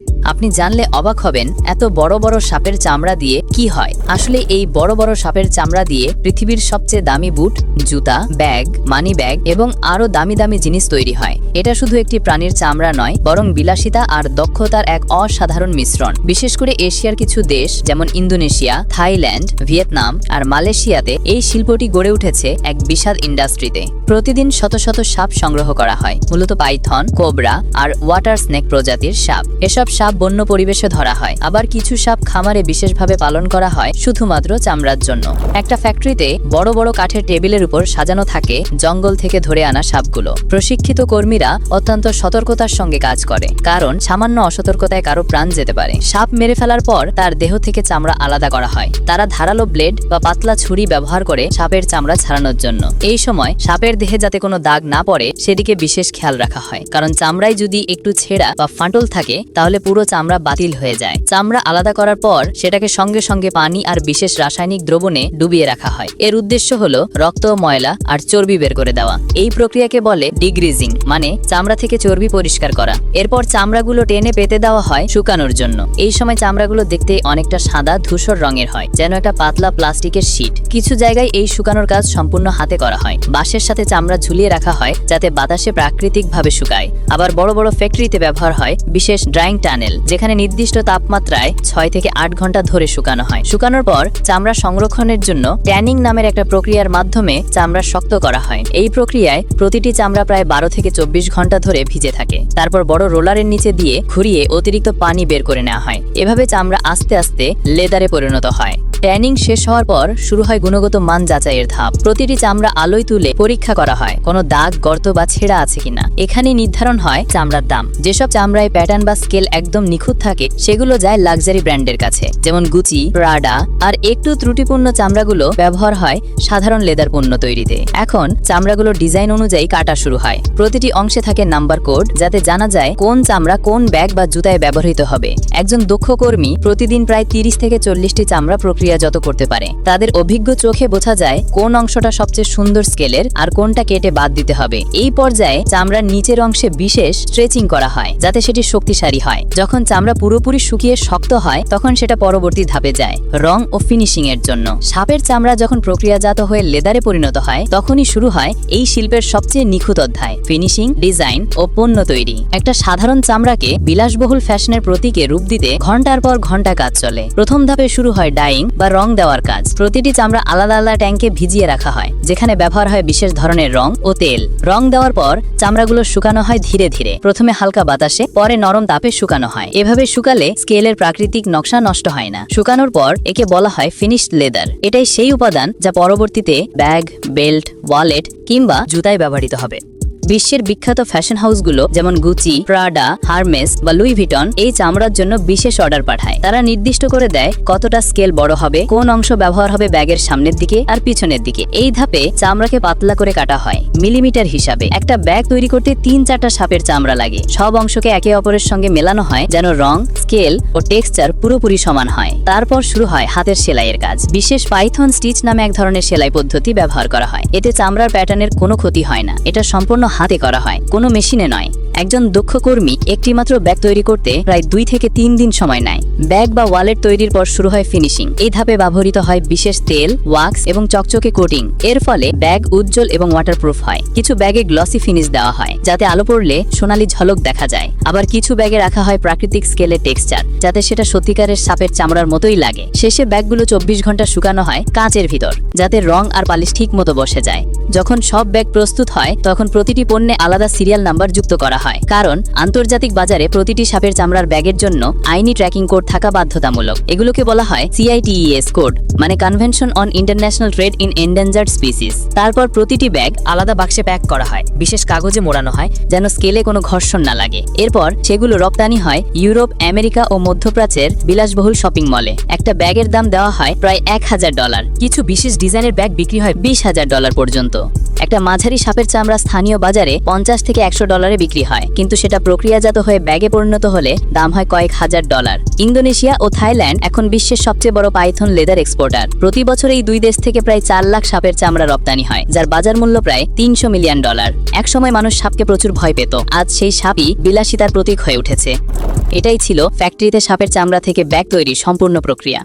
Yeah. আপনি জানলে অবাক হবেন এত বড় বড় সাপের চামড়া দিয়ে কি হয়। আসলে এই বড় বড় সাপের চামড়া দিয়ে পৃথিবীর সবচেয়ে দামি বুট, জুতা, ব্যাগ, মানি ব্যাগ এবং আরও দামি দামি জিনিস তৈরি হয়। এটা শুধু একটি প্রাণীর চামড়া নয়, বরং বিলাসিতা আর দক্ষতার এক অসাধারণ মিশ্রণ। বিশেষ করে এশিয়ার কিছু দেশ, যেমন ইন্দোনেশিয়া, থাইল্যান্ড, ভিয়েতনাম আর মালয়েশিয়াতে এই শিল্পটি গড়ে উঠেছে এক বিশাল ইন্ডাস্ট্রিতে। প্রতিদিন শত শত সাপ সংগ্রহ করা হয়, মূলত পাইথন, কোবরা আর ওয়াটার স্নেক প্রজাতির সাপ। এসব সাপ বন্য পরিবেশে ধরা হয়। আবার কিছু সাপ খামারে বিশেষভাবে পালন করা হয়, শুধুমাত্র চামড়ার জন্য। একটা ফ্যাক্টরিতে বড় বড় কাঠের টেবিলের উপর সাজানো থাকে জঙ্গল থেকে ধরে আনা সাপগুলো। প্রশিক্ষিত কর্মীরা অত্যন্ত সতর্কতার সঙ্গে কাজ করে, কারণ সামান্য অসতর্কতায় কারও প্রাণ যেতে পারে। সাপ মেরে ফেলার পর তার দেহ থেকে চামড়া আলাদা করা হয়। তারা ধারালো ব্লেড বা পাতলা ছুরি ব্যবহার করে সাপের চামড়া ছাড়ানোর জন্য। এই সময় সাপের দেহে যাতে কোনো দাগ না পড়ে, সেদিকে বিশেষ খেয়াল রাখা হয়। কারণ চামড়ায় যদি একটু ছেঁড়া বা ফাটল থাকে, তাহলে পুরো চামড়া বাতিল হয়ে যায়। চামড়া আলাদা করার পর সেটাকে সঙ্গে সঙ্গে পানি আর বিশেষ রাসায়নিক দ্রবণে ডুবিয়ে রাখা হয়। এর উদ্দেশ্য হলো রক্ত, ময়লা আর চর্বি বের করে দেওয়া। এই প্রক্রিয়াকে বলে ডিগ্রিজিং মানে চামড়া থেকে চর্বি পরিষ্কার করা। এরপর চামড়াগুলো টেনে পেতে দেওয়া হয় শুকানোর জন্য। এই সময় চামড়াগুলো দেখতে অনেকটা সাদা, ধূসর রঙের হয়, যেন একটা পাতলা প্লাস্টিকের শীট। কিছু জায়গায় এই শুকানোর কাজ সম্পূর্ণ হাতে করা হয়। বাঁশের সাথে চামড়া ঝুলিয়ে রাখা হয়, যাতে বাতাসে প্রাকৃতিকভাবে শুকায়। আবার বড় বড় ফ্যাক্টরিতে ব্যবহার হয় বিশেষ ড্রাইং টানেল যেখানে নির্দিষ্ট তাপমাত্রায় ছয় থেকে আট ঘণ্টা ধরে শুকানো হয়। শুকানোর পর চামড়া সংরক্ষণের জন্য ট্যানিং নামের একটা প্রক্রিয়ার মাধ্যমে চামড়া শক্ত করা হয়। এই প্রক্রিয়ায় প্রতিটি চামড়া প্রায় বারো থেকে চব্বিশ ঘণ্টা ধরে ভিজে থাকে। তারপর বড় রোলারের নিচে দিয়ে ঘুরিয়ে অতিরিক্ত পানি বের করে নেওয়া হয়। এভাবে চামড়া আস্তে আস্তে লেদারে পরিণত হয়। ট্যানিং শেষ হওয়ার পর শুরু হয় গুণগত মান যাচাইয়ের ধাপ। প্রতিটি চামড়া আলোয় তুলে পরীক্ষা করা হয়, কোনো দাগ, গর্ত বা ছেঁড়া আছে কিনা। এখানে নির্ধারণ হয় চামড়ার দাম। যেসব চামড়ায় প্যাটার্ন বা স্কেল একদম নিখুঁত থাকে, সেগুলো যায় লাক্সারি ব্র্যান্ডের কাছে। যেমন গুচি প্রাডা আর একটু ত্রুটিপূর্ণ চামড়াগুলো ব্যবহার হয় সাধারণ লেদার পণ্য তৈরিতে। এখন চামড়াগুলো ডিজাইন অনুযায়ী কাটা শুরু হয়। প্রতিটি অংশে থাকে নাম্বার কোড, যাতে জানা যায় কোন চামড়া কোন ব্যাগ বা জুতায় ব্যবহৃত হবে। একজন দক্ষ কর্মী প্রতিদিন প্রায় তিরিশ থেকে চল্লিশটি চামড়া প্রক্রিয়াজাত করতে পারে। তাদের অভিজ্ঞ চোখে বোঝা যায় কোন অংশটা সবচেয়ে সুন্দর স্কেলের আর কোনটা কেটে বাদ দিতে হবে। এই পর্যায়ে চামড়ার নিচের অংশে বিশেষ স্ট্রেচিং করা হয়, যাতে সেটি শক্তিশালী হয়। যখন চামড়া পুরোপুরি শুকিয়ে শক্ত হয়, তখন সেটা পরবর্তী ধাপে যায়, রং ও ফিনিশিং এর জন্য। সাপের চামড়া যখন প্রক্রিয়াজাত হয়ে লেদারে পরিণত হয়, তখনই শুরু হয় এই শিল্পের সবচেয়ে নিখুঁত অধ্যায় ফিনিশিং ডিজাইন ও পণ্য তৈরি। একটা সাধারণ চামড়াকে বিলাসবহুল ফ্যাশনের প্রতীকে রূপ দিতে ঘণ্টার পর ঘণ্টা কাজ চলে। প্রথম ধাপে শুরু হয় ডাইং বা রং দেওয়ার কাজ। প্রতিটি চামড়া আলাদা আলাদা ট্যাঙ্কে ভিজিয়ে রাখা হয়, যেখানে ব্যবহার হয় বিশেষ ধরনের রং ও তেল। রং দেওয়ার পর চামড়াগুলো শুকানো হয় ধীরে ধীরে। প্রথমে হালকা বাতাসে, পরে নরম তাপে শুকানো হয়। এভাবে শুকালে স্কেলের প্রাকৃতিক নকশা নষ্ট হয় না। শুকানোর পর একে বলা হয় ফিনিশড লেদার এটাই সেই উপাদান যা পরবর্তীতে ব্যাগ, বেল্ট, ওয়ালেট কিংবা জুতায় ব্যবহৃত হবে। বিশ্বের বিখ্যাত ফ্যাশন হাউসগুলো যেমন গুচি প্রাডা হারমেস বা লুই ভিটন এই চামড়ার জন্য বিশেষ অর্ডার পাঠায়। তারা নির্দিষ্ট করে দেয় কতটা স্কেল বড় হবে, কোন অংশ ব্যবহার হবে ব্যাগের সামনের দিকে আর পিছনের দিকে। এই ধাপে চামড়াকে পাতলা করে কাটা হয় মিলিমিটার হিসাবে। একটা ব্যাগ তৈরি করতে তিন চারটা সাপের চামড়া লাগে। সব অংশকে একে অপরের সঙ্গে মেলানো হয় যেন রং স্কেল ও টেক্সচার পুরোপুরি সমান হয়। তারপর শুরু হয় হাতের সেলাইয়ের কাজ। বিশেষ পাইথন স্টিচ নামে এক ধরনের সেলাই পদ্ধতি ব্যবহার করা হয়। এতে চামড়ার প্যাটার্নের কোনো ক্ষতি হয় না। এটা সম্পূর্ণ হাতে করা হয়। কোনো মেশিনে নয়। একজন দক্ষ কর্মী একটি মাত্র ব্যাগ তৈরি করতে প্রায় দুই থেকে তিন দিন সময় নেয়। ব্যাগ বা ওয়ালেট তৈরির পর শুরু হয় ফিনিশিং। এই ধাপে ব্যবহৃত হয় বিশেষ তেল, ওয়াক্স এবং চকচকে কোটিং। এর ফলে ব্যাগ উজ্জ্বল এবং ওয়াটারপ্রুফ হয়। কিছু ব্যাগে গ্লসি ফিনিশ দেওয়া হয়, যাতে আলো পড়লে সোনালি ঝলক দেখা যায়। আবার কিছু ব্যাগে রাখা হয় প্রাকৃতিক স্কেলের টেক্সচার যাতে সেটা সত্যিকারের সাপের চামড়ার মতোই লাগে। শেষে ব্যাগগুলো চব্বিশ ঘণ্টা শুকানো হয় কাঁচের ভিতর, যাতে রং আর পালিশ ঠিক মতো বসে যায়। যখন সব ব্যাগ প্রস্তুত হয়, তখন প্রতিটি পণ্যে আলাদা সিরিয়াল নাম্বার যুক্ত করা হয়। কারণ, আন্তর্জাতিক বাজারে প্রতিটি সাপের চামড়ার ব্যাগের জন্য আইনি ট্র্যাকিং কোড থাকা বাধ্যতামূলক। এগুলোকে বলা হয় সিআইটিএস কোড মানে convention on international trade in endangered species তারপর প্রতিটি ব্যাগ আলাদা বাক্সে প্যাক করা হয়, বিশেষ কাগজে মোড়ানো হয়, যেন স্কেলে কোনো ঘর্ষণ না লাগে। এরপর, সেগুলো রপ্তানি হয় ইউরোপ, আমেরিকা ও মধ্যপ্রাচ্যের বিলাসবহুল শপিং মলে। একটা ব্যাগের দাম দেওয়া হয় প্রায় এক হাজার ডলার। কিছু বিশেষ ডিজাইনের ব্যাগ বিক্রি হয় বিশ হাজার ডলার পর্যন্ত। একটা মাঝারি সাপের চামড়া স্থানীয় বাজারে পঞ্চাশ থেকে একশো ডলারে বিক্রি হয়। কিন্তু সেটা প্রক্রিয়াজাত হয়ে ব্যাগে পরিণত হলে দাম হয় কয়েক হাজার ডলার। ইন্দোনেশিয়া ও থাইল্যান্ড এখন বিশ্বের সবচেয়ে বড় পাইথন লেদার এক্সপোর্টার। প্রতি বছর এই দুই দেশ থেকে প্রায় চার লাখ সাপের চামড়া রপ্তানি হয়, যার বাজার মূল্য প্রায় তিনশো মিলিয়ন ডলার। একসময় মানুষ সাপকে প্রচুর ভয় পেত। আজ সেই সাপই বিলাসিতার প্রতীক হয়ে উঠেছে। এটাই ছিল ফ্যাক্টরিতে সাপের চামড়া থেকে ব্যাগ তৈরির সম্পূর্ণ প্রক্রিয়া।